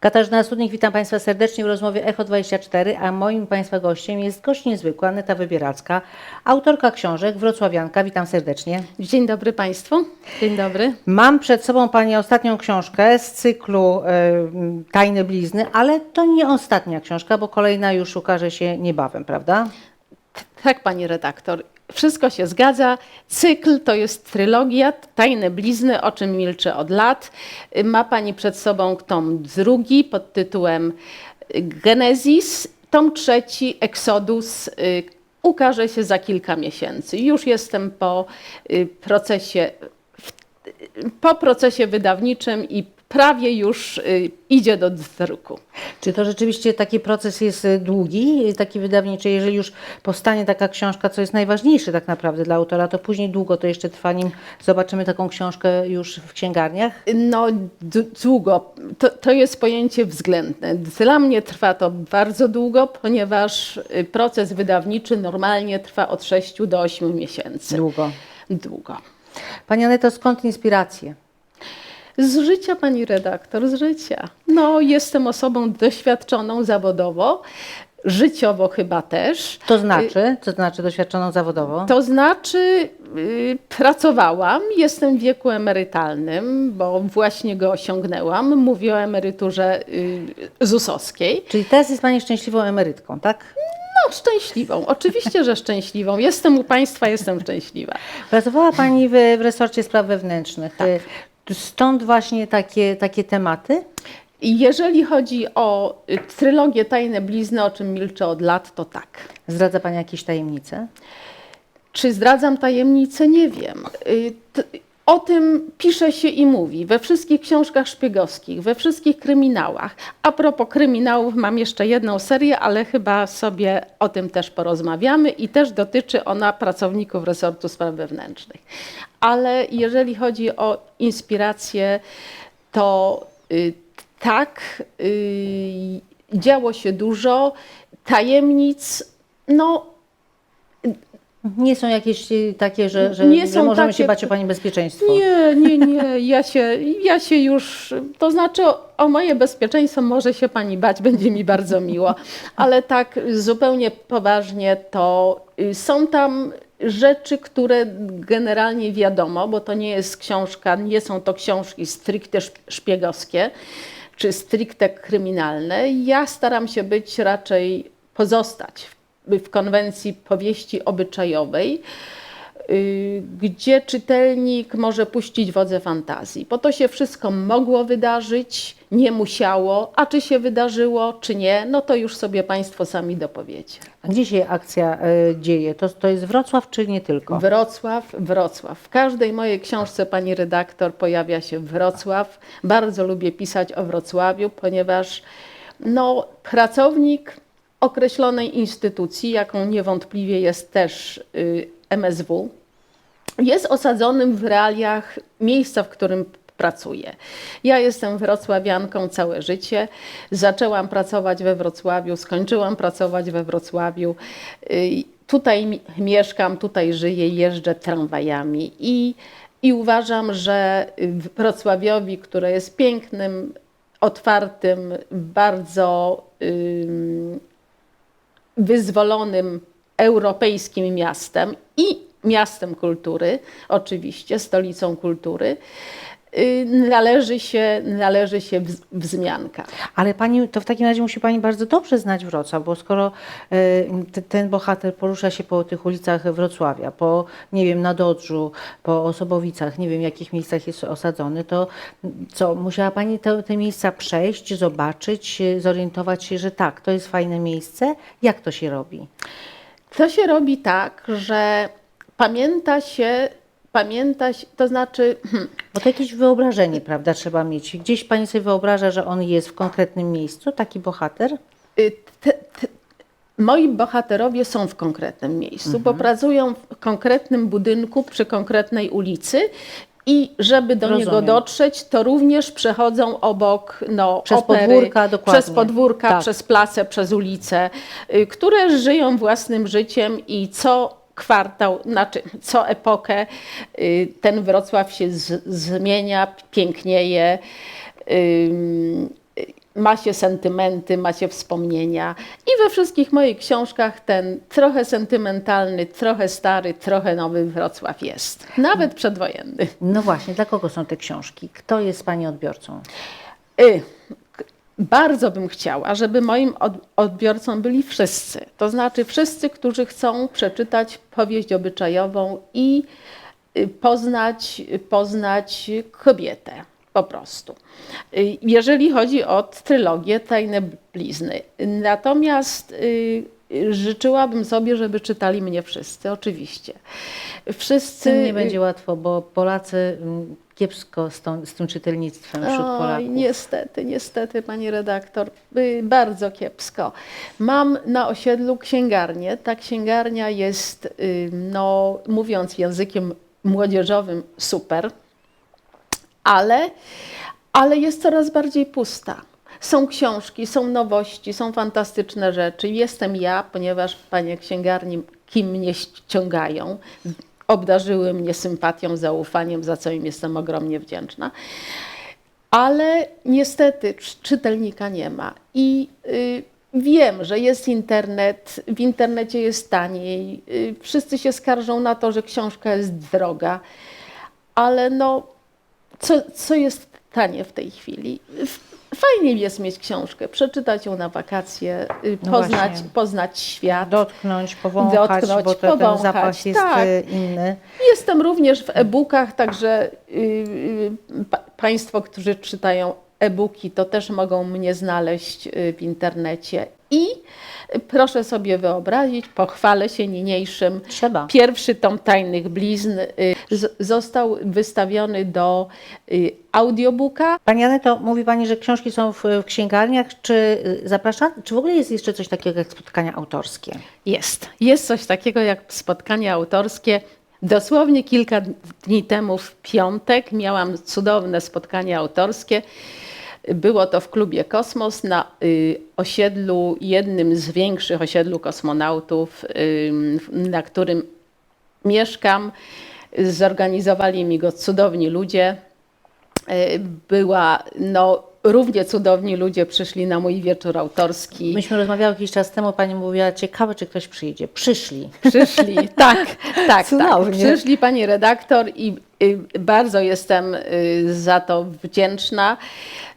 Katarzyna Studnik, witam Państwa serdecznie w rozmowie Echo 24, a moim Państwa gościem jest gość niezwykły, Aneta Wybieracka, autorka książek, wrocławianka. Witam serdecznie. Dzień dobry Państwu. Dzień dobry. Mam przed sobą Pani ostatnią książkę z cyklu e, Tajne Blizny, ale to nie ostatnia książka, bo kolejna już ukaże się niebawem, prawda? Tak, Pani redaktor. Wszystko się zgadza. Cykl to jest trylogia Tajne Blizny, o czym milczę od lat. Ma Pani przed sobą tom drugi pod tytułem Genezis, tom trzeci Exodus. y, Ukaże się za kilka miesięcy. Już jestem po y, procesie, po procesie wydawniczym i prawie już y, idzie do druku. Czy to rzeczywiście taki proces jest e, długi, e, taki wydawniczy? Jeżeli już powstanie taka książka, co jest najważniejsze tak naprawdę dla autora, to później długo to jeszcze trwa, nim zobaczymy taką książkę już w księgarniach? No, długo. To, to jest pojęcie względne. Dla mnie trwa to bardzo długo, ponieważ y, proces wydawniczy normalnie trwa od 6 do 8 miesięcy. Długo. Długo. Pani Aneto, skąd inspiracje? Z życia, pani redaktor, z życia. No, jestem osobą doświadczoną zawodowo, życiowo chyba też. To znaczy, co znaczy doświadczoną zawodowo? To znaczy, y, pracowałam, jestem w wieku emerytalnym, bo właśnie go osiągnęłam. Mówię o emeryturze y, ZUS-owskiej. Czyli teraz jest Pani szczęśliwą emerytką, tak? No, szczęśliwą. Oczywiście, że szczęśliwą. Jestem u Państwa, jestem szczęśliwa. Pracowała Pani w, w resorcie spraw wewnętrznych. Tak. Y, Stąd właśnie takie, takie tematy? I jeżeli chodzi o y, trylogię Tajne Blizny, o czym milczę od lat, to tak. Zdradza Pani jakieś tajemnice? Czy zdradzam tajemnicę? Nie wiem. O tym pisze się i mówi we wszystkich książkach szpiegowskich, we wszystkich kryminałach. A propos kryminałów, mam jeszcze jedną serię, ale chyba sobie o tym też porozmawiamy i też dotyczy ona pracowników resortu spraw wewnętrznych. Ale jeżeli chodzi o inspirację, to y, tak, y, działo się dużo. Tajemnic, no Nie są jakieś takie, że, że, Nie że możemy takie- się bać o Pani bezpieczeństwo? Nie, nie, nie. Ja się, ja się już, to znaczy o, o moje bezpieczeństwo może się pani bać, będzie mi bardzo miło. Ale tak zupełnie poważnie to y, są tam rzeczy, które generalnie wiadomo, bo to nie jest książka, nie są to książki stricte szp- szpiegowskie czy stricte kryminalne. Ja staram się być raczej pozostać w, w konwencji powieści obyczajowej y, gdzie czytelnik może puścić wodze fantazji. Bo to się wszystko mogło wydarzyć, nie musiało, a czy się wydarzyło, czy nie, no to już sobie Państwo sami dopowiecie. A gdzie się akcja y, dzieje? To, to jest Wrocław czy nie tylko? Wrocław, Wrocław. W każdej mojej książce, pani redaktor, pojawia się Wrocław. Bardzo lubię pisać o Wrocławiu, ponieważ no, pracownik określonej instytucji, jaką niewątpliwie jest też y, MSW, jest osadzonym w realiach miejsca, w którym pracuje. Ja jestem wrocławianką całe życie. Zaczęłam pracować we Wrocławiu, skończyłam pracować we Wrocławiu. Y, Tutaj mi- mieszkam, tutaj żyję, jeżdżę tramwajami i, i uważam, że Wrocławiowi, które jest pięknym, otwartym, bardzo wyzwolonym europejskim miastem i miastem kultury, oczywiście, stolicą kultury, należy się, należy się wz- wzmianka. Ale Pani, to w takim razie musi Pani bardzo dobrze znać Wrocław, bo skoro y, ten bohater porusza się po tych ulicach Wrocławia, po, nie wiem, Nadodrzu, po Osobowicach, nie wiem, w jakich miejscach jest osadzony, to co, musiała Pani te, te miejsca przejść, zobaczyć, y, zorientować się, że tak, to jest fajne miejsce? Jak to się robi? To się robi tak, że pamięta się, pamięta się, to znaczy, hmm, Bo to jakieś wyobrażenie, prawda, trzeba mieć. Gdzieś Pani sobie wyobraża, że on jest w konkretnym miejscu, taki bohater? y, te, te, moi bohaterowie są w konkretnym miejscu, bo pracują w konkretnym budynku przy konkretnej ulicy. I żeby do niego Rozumiem. dotrzeć, to również przechodzą obok no, Przez opery, podwórka, dokładnie. przez podwórka, Tak. przez place, przez ulice, y, które żyją własnym życiem i co kwartał, znaczy co epokę y, ten Wrocław się z, zmienia, pięknieje. Ym, ma się sentymenty, ma się wspomnienia. I we wszystkich moich książkach ten trochę sentymentalny, trochę stary, trochę nowy Wrocław jest. Nawet przedwojenny. No właśnie, dla kogo są te książki? Kto jest Pani odbiorcą? Y, Bardzo bym chciała, żeby moim od, odbiorcą byli wszyscy. To znaczy wszyscy, którzy chcą przeczytać powieść obyczajową i y, poznać, poznać kobietę. Po prostu. Y, Jeżeli chodzi o trylogię Tajne Blizny. Natomiast y, życzyłabym sobie, żeby czytali mnie wszyscy, oczywiście. Wszyscy. Tym nie będzie łatwo, bo Polacy mm, kiepsko z, tą, z tym czytelnictwem wśród Polaków. niestety, niestety, pani redaktor, y, bardzo kiepsko. Mam na osiedlu księgarnię. Ta księgarnia jest, y, no, mówiąc językiem młodzieżowym, super, ale, ale jest coraz bardziej pusta. Są książki, są nowości, są fantastyczne rzeczy. Jestem ja, ponieważ panie księgarni kim mnie ściągają, obdarzyły mnie sympatią, zaufaniem, za co im jestem ogromnie wdzięczna. Ale niestety czy- czytelnika nie ma. I y, wiem, że jest internet, w internecie jest taniej. Y, wszyscy się skarżą na to, że książka jest droga, ale no, co, co jest tanie w tej chwili? Fajnie jest mieć książkę, przeczytać ją na wakacje, y, No poznać, właśnie. poznać świat. Dotknąć, powąchać, Dotknąć, bo to, ten powąchać, zapach jest tak. y, inny. Jestem również w e-bookach, także y, pa, Państwo, którzy czytają e-booki, to też mogą mnie znaleźć w internecie. I proszę sobie wyobrazić, pochwalę się niniejszym. Trzeba. Pierwszy tom Tajnych Blizn y, został wystawiony do y, audiobooka. Pani Aneto, mówi Pani, że książki są w, w księgarniach. Czy y, zaprasza? Czy w ogóle jest jeszcze coś takiego jak spotkania autorskie? Jest. Jest coś takiego jak spotkanie autorskie. Dosłownie kilka dni temu, w piątek, miałam cudowne spotkanie autorskie. Było to w klubie Kosmos na y, osiedlu, jednym z większych osiedlu kosmonautów, na którym mieszkam. Zorganizowali mi go cudowni ludzie. Y, Była, no, równie cudowni ludzie przyszli na mój wieczór autorski. Myśmy rozmawiały jakiś czas temu, Pani mówiła, ciekawe, czy ktoś przyjdzie. Przyszli. Przyszli, tak, tak, tak. Cudownie. Przyszli pani redaktor i y, bardzo jestem za to wdzięczna.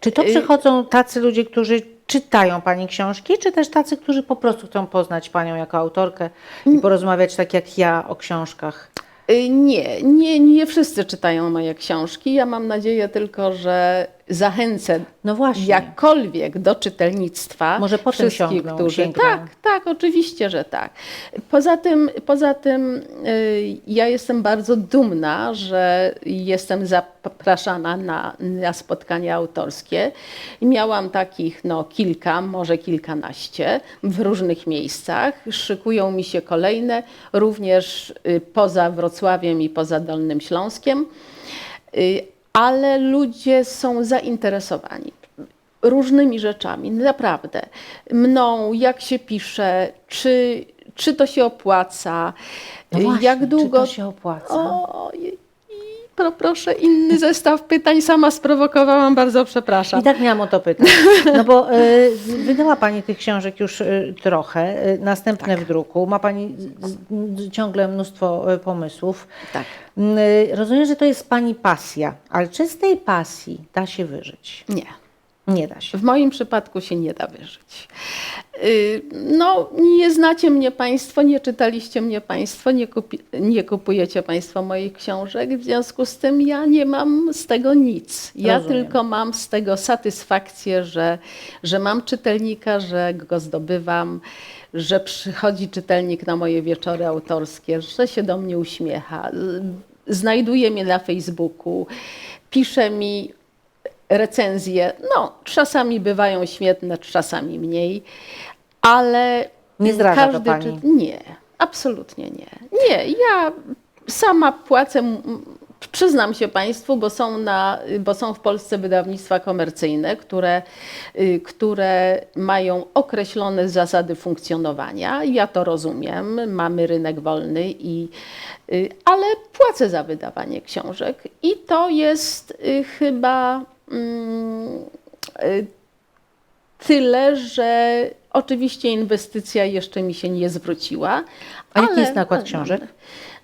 Czy to Y- przychodzą tacy ludzie, którzy czytają Pani książki, czy też tacy, którzy po prostu chcą poznać Panią jako autorkę i porozmawiać tak jak ja o książkach? Y, Nie, nie, nie wszyscy czytają moje książki. Ja mam nadzieję tylko, że zachęcę No właśnie. jakkolwiek do czytelnictwa. Może potem wszystkich, sięgną, którzy. sięgną. Tak, tak, oczywiście, że tak. Poza tym, poza tym y, ja jestem bardzo dumna, że jestem zapraszana na, na spotkania autorskie. Miałam takich no, kilka, może kilkanaście w różnych miejscach. Szykują mi się kolejne, również y, poza Wrocławiem i poza Dolnym Śląskiem. Y, ale ludzie są zainteresowani różnymi rzeczami, naprawdę. Mną, jak się pisze, czy, czy to się opłaca, No właśnie, jak długo. Czy to się opłaca? O, pro, proszę, inny zestaw pytań sama sprowokowałam, bardzo przepraszam. I tak miałam o to pytać. No bo y, wydała Pani tych książek już y, trochę, y, następne Tak. w druku. Ma Pani z, ciągle mnóstwo y, pomysłów. Tak. Y, rozumiem, że to jest Pani pasja, ale czy z tej pasji da się wyżyć? Nie. Nie da się. W moim przypadku się nie da wyżyć. Y, No, nie znacie mnie Państwo, nie czytaliście mnie Państwo, nie, kupi, nie kupujecie Państwo moich książek, w związku z tym ja nie mam z tego nic. Ja Rozumiem. tylko mam z tego satysfakcję, że, że mam czytelnika, że go zdobywam, że przychodzi czytelnik na moje wieczory autorskie, że się do mnie uśmiecha, znajduje mnie na Facebooku, pisze mi recenzje, no czasami bywają świetne, czasami mniej, ale Nie zdradza to każdy pani? Nie, absolutnie nie. Nie, ja sama płacę, przyznam się Państwu, bo są, na, bo są w Polsce wydawnictwa komercyjne, które, y, które mają określone zasady funkcjonowania. Ja to rozumiem, mamy rynek wolny, i, y, ale płacę za wydawanie książek i to jest y, chyba Tyle, że oczywiście inwestycja jeszcze mi się nie zwróciła. A jaki ale- jest nakład książek?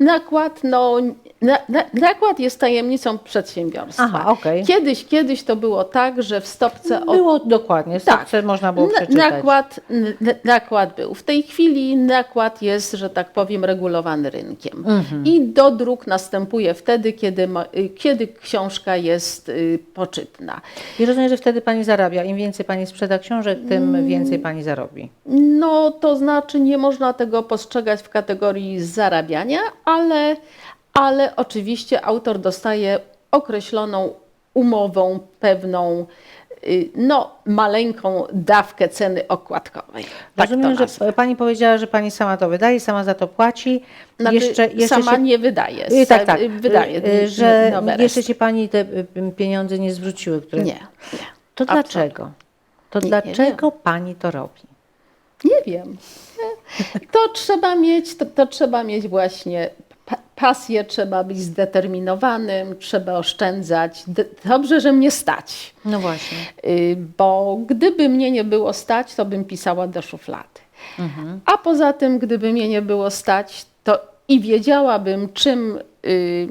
Nakład, no, na, na, nakład jest tajemnicą przedsiębiorstwa. Aha, okej. Kiedyś, kiedyś to było tak, że w stopce od Było dokładnie, Tak. tak. można było przeczytać. Nakład, nakład był. W tej chwili nakład jest, że tak powiem, regulowany rynkiem. Mhm. I dodruk następuje wtedy, kiedy, y, kiedy książka jest y, poczytna. I rozumiem, że wtedy Pani zarabia. Im więcej Pani sprzeda książek, tym Mm. więcej Pani zarobi. No, to znaczy nie można tego postrzegać w kategorii zarabiania, ale, ale oczywiście autor dostaje określoną umową pewną, y, no, maleńką dawkę ceny okładkowej. Tak Rozumiem, że Pani powiedziała, że Pani sama to wydaje, sama za to płaci. Znaczy, jeszcze, jeszcze sama się... nie wydaje. Y, Tak, tak. Wydaje Y, Że jeszcze się Pani te pieniądze nie zwróciły, które... Nie, nie. To Absolutnie. dlaczego? To Nie, nie dlaczego Pani to robi? Nie wiem. To trzeba mieć, to, to trzeba mieć właśnie pa- pasję, trzeba być zdeterminowanym, trzeba oszczędzać. Dobrze, że mnie stać. No właśnie. Y, Bo gdyby mnie nie było stać, to bym pisała do szuflady. A poza tym, gdyby mnie nie było stać, to i wiedziałabym, czym, y,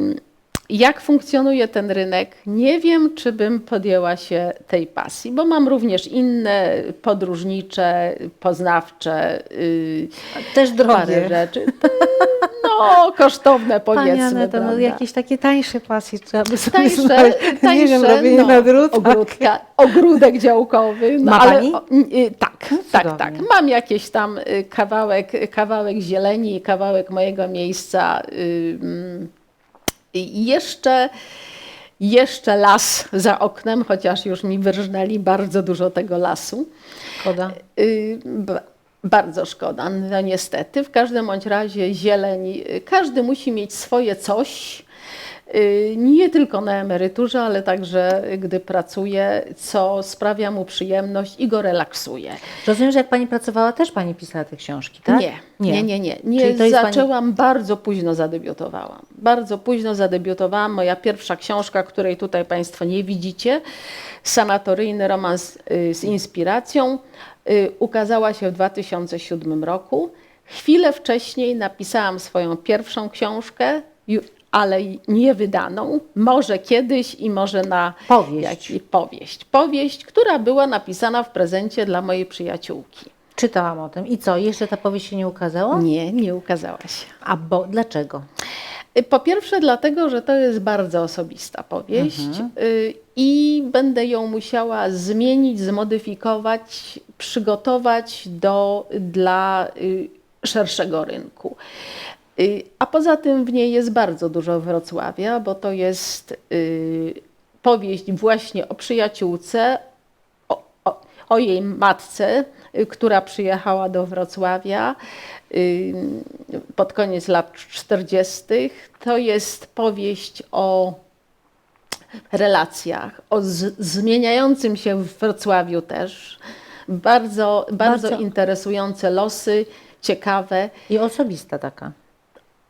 jak funkcjonuje ten rynek, nie wiem, czy bym podjęła się tej pasji, bo mam również inne podróżnicze, poznawcze y, Też drogie. rzeczy. No, kosztowne Pani powiedzmy. Aneto, no jakieś takie tańsze pasje trzeba by sobie Tańsze, znaleźć. tańsze Nie wiem, robienie no, nagród. ogródka, ogródek działkowy. No, Ma pani? o, y, tak, tak, cudownie. tak. Mam jakieś tam y, kawałek, kawałek zieleni, kawałek mojego miejsca. y, mm, I jeszcze, jeszcze las za oknem, chociaż już mi wyrżnęli bardzo dużo tego lasu. Szkoda. Y, ba- Bardzo szkoda, no niestety. W każdym bądź razie zieleń, y, każdy musi mieć swoje coś, nie tylko na emeryturze, ale także gdy pracuje, co sprawia mu przyjemność i go relaksuje. Rozumiem, że jak Pani pracowała, też Pani pisała te książki, tak? Nie, nie, nie, nie. nie. Czyli to jest pani- Zaczęłam bardzo późno zadebiutowałam. Bardzo późno zadebiutowałam. Moja pierwsza książka, której tutaj Państwo nie widzicie, sanatoryjny romans y, z inspiracją, y, ukazała się w 2007 roku. Chwilę wcześniej napisałam swoją pierwszą książkę, ale nie wydaną. Może kiedyś i może na Powieść. powieść. Powieść, która była napisana w prezencie dla mojej przyjaciółki. Czytałam o tym. I co, jeszcze ta powieść się nie ukazała? Nie, nie ukazała się. A bo dlaczego? Po pierwsze, dlatego, że to jest bardzo osobista powieść y, i będę ją musiała zmienić, zmodyfikować, przygotować do, dla y, szerszego rynku. Y, A poza tym w niej jest bardzo dużo Wrocławia, bo to jest y, powieść właśnie o przyjaciółce, o, o, o jej matce, y, która przyjechała do Wrocławia pod koniec lat 40. To jest powieść o relacjach, o zmieniającym się w Wrocławiu też. Bardzo, bardzo, Bardzo- interesujące losy, ciekawe I osobista taka.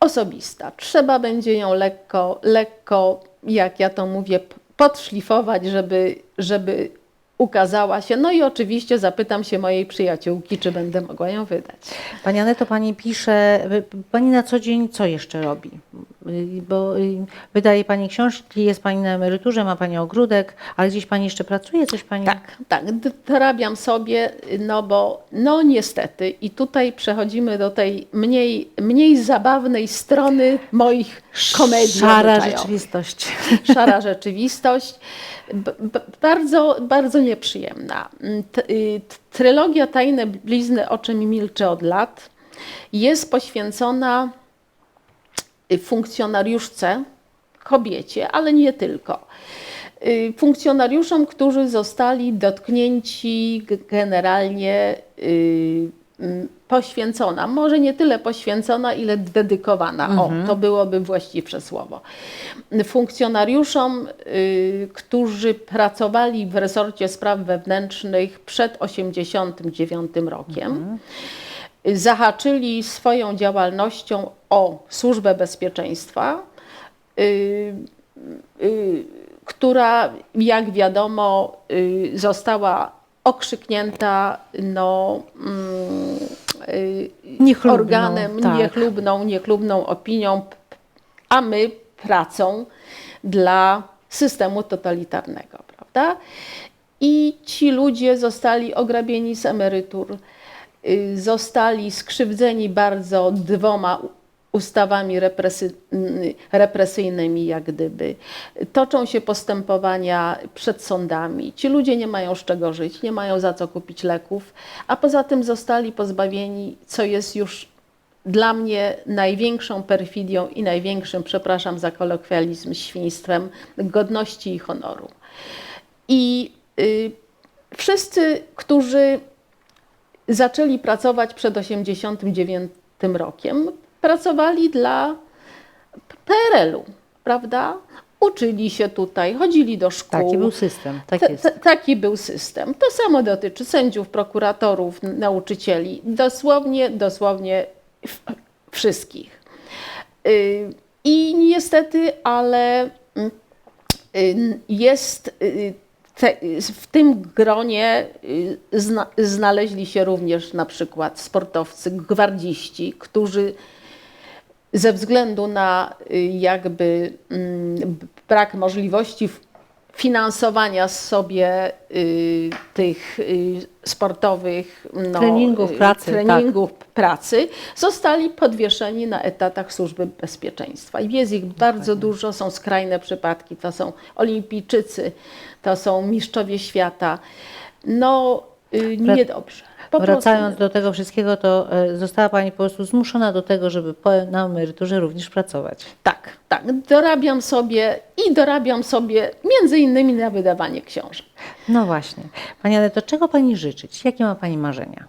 Osobista. Trzeba będzie ją lekko, lekko, jak ja to mówię, podszlifować, żeby, żeby ukazała się. No i oczywiście zapytam się mojej przyjaciółki, czy będę mogła ją wydać. Pani Aneto, Pani pisze, wy- Pani na co dzień co jeszcze robi? Y, Bo y, wydaje Pani książki, jest Pani na emeryturze, ma Pani ogródek, ale gdzieś Pani jeszcze pracuje, coś Pani... Tak, tak, dorabiam sobie, no bo no niestety i tutaj przechodzimy do tej mniej, mniej zabawnej strony moich komedii Szara obyczajowych. rzeczywistość. szara rzeczywistość, bardzo, bardzo nieprzyjemna. Mm, T- y, Trylogia Tajne Blizny, o czym milczę od lat, jest poświęcona funkcjonariuszce, kobiecie, ale nie tylko. Y, Funkcjonariuszom, którzy zostali dotknięci generalnie y, poświęcona, może nie tyle poświęcona, ile dedykowana. O, to byłoby właściwsze słowo. Funkcjonariuszom, y, którzy pracowali w resorcie spraw wewnętrznych przed 1989 rokiem, y, zahaczyli swoją działalnością o służbę bezpieczeństwa, y, y, która, jak wiadomo, y, została okrzyknięta no, mm, Niechlubną, organem, tak. niechlubną, niechlubną opinią, a my pracą dla systemu totalitarnego, prawda? I ci ludzie zostali ograbieni z emerytur, zostali skrzywdzeni bardzo dwoma ustawami represy, y, represyjnymi, jak gdyby. Toczą się postępowania przed sądami. Ci ludzie nie mają z czego żyć, nie mają za co kupić leków, a poza tym zostali pozbawieni, co jest już dla mnie największą perfidią i największym, przepraszam za kolokwializm, świństwem godności i honoru. I y, wszyscy, którzy zaczęli pracować przed 1989 rokiem, pracowali dla PRL-u, prawda? Uczyli się tutaj, chodzili do szkół. Taki był system, tak ta- taki był system. To samo dotyczy sędziów, prokuratorów, nauczycieli. Dosłownie, dosłownie wszystkich. Y, I niestety, ale mm, y, jest y, te, w tym gronie y, zna, znaleźli się również na przykład sportowcy, gwardziści, którzy ze względu na y, jakby mm, brak możliwości finansowania sobie y, tych y, sportowych no, Treningów, y, pracy, tak. treningów pracy, zostali podwieszeni na etatach służby bezpieczeństwa. I jest ich bardzo dużo, są skrajne przypadki, to są olimpijczycy, to są mistrzowie świata. No, y, niedobrze. Po Wracając prostu do tego wszystkiego, to e, została Pani po prostu zmuszona do tego, żeby po, na emeryturze również pracować. Tak, tak. Dorabiam sobie i dorabiam sobie między innymi na wydawanie książek. No właśnie. Pani Aneto, czego Pani życzyć? Jakie ma Pani marzenia?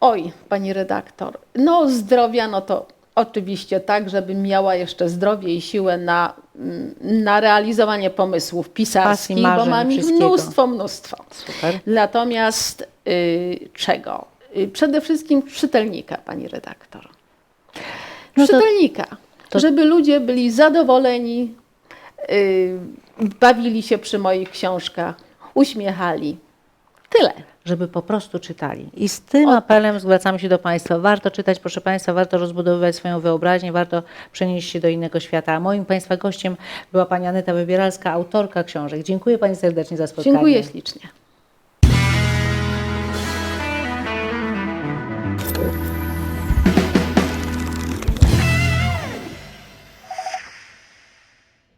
Oj, pani redaktor, no zdrowia, no to oczywiście tak, żebym miała jeszcze zdrowie i siłę na, mm, na realizowanie pomysłów pisarskich, bo marzeń, mam ich mnóstwo, mnóstwo. Super. Natomiast czego? Y, przede wszystkim czytelnika, pani redaktor. No to- czytelnika, to- żeby ludzie byli zadowoleni, y, bawili się przy moich książkach, uśmiechali. Tyle. żeby po prostu czytali. I z tym apelem zwracamy się do Państwa. Warto czytać, proszę Państwa, warto rozbudowywać swoją wyobraźnię, warto przenieść się do innego świata. A moim Państwa gościem była Pani Aneta Wybieralska, autorka książek. Dziękuję Pani serdecznie za spotkanie. Dziękuję ślicznie.